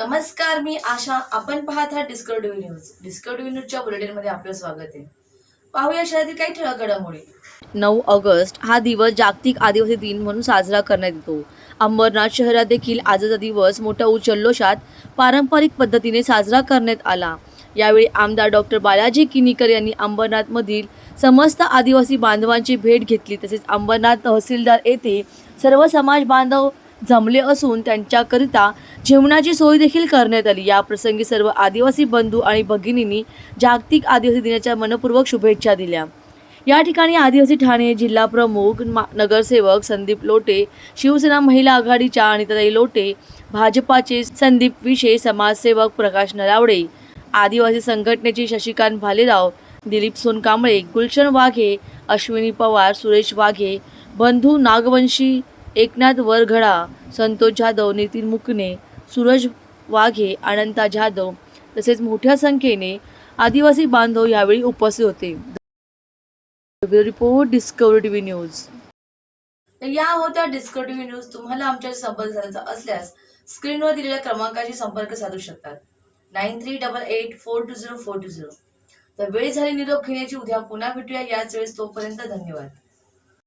नमस्कार मी आशा. आपण पाहत आहात डिस्कवरी न्यूज डिस्कवरी न्यूजच्या बुलेटिनमध्ये आपलं स्वागत आहे. पाहूया शहरातील काही ठळक घडामोडी. नऊ ऑगस्ट हा दिवस जागतिक आदिवासी दिन म्हणून साजरा करण्यात येतो. अंबरनाथ शहरात देखील आजचा दिवस मोठ्या उचल्लोषात पारंपरिक पद्धतीने साजरा करण्यात आला. यावेळी आमदार डॉक्टर बालाजी किनीकर यांनी अंबरनाथमधील समस्त आदिवासी बांधवांची भेट घेतली. तसेच अंबरनाथ तहसीलदार येथे सर्व समाज बांधव जमले असून त्यांच्याकरिता जेवणाची सोय देखील करण्यात आली. या प्रसंगी सर्व आदिवासी बंधू आणि भगिनींनी जागतिक आदिवासी दिनाच्या मनपूर्वक शुभेच्छा दिल्या. या ठिकाणी आदिवासी ठाणे जिल्हा प्रमुख मा- नगरसेवक संदीप लोटे शिवसेना महिला आघाडीच्या अनिताताई लोटे भाजपाचे संदीप विशे समाजसेवक प्रकाश नरावडे आदिवासी संघटनेचे शशिकांत भालेराव दिलीप सोनकांबळे गुलशन वाघे अश्विनी पवार सुरेश वाघे बंधू नागवंशी एकनाथ वरघडा संतोष जाधव नितीन मुकणे सूरज वाघे अनंता जाधव तसेच मोठ्या संख्येने आदिवासी बांधव यावेळी उपस्थित होते. Report Discovery TV news. या होत्या डिस्कवरी टीव्ही न्यूज तुम्हाला आमच्या संपर्क साधायचा असल्यास स्क्रीनवर दिलेल्या क्रमांकाशी संपर्क साधू शकतात. Nine three double eight four two zero four two zero. तर वेळ झाली निरोप घेण्याची उद्या पुन्हा भेटूया. याच वेळेस तोपर्यंत धन्यवाद.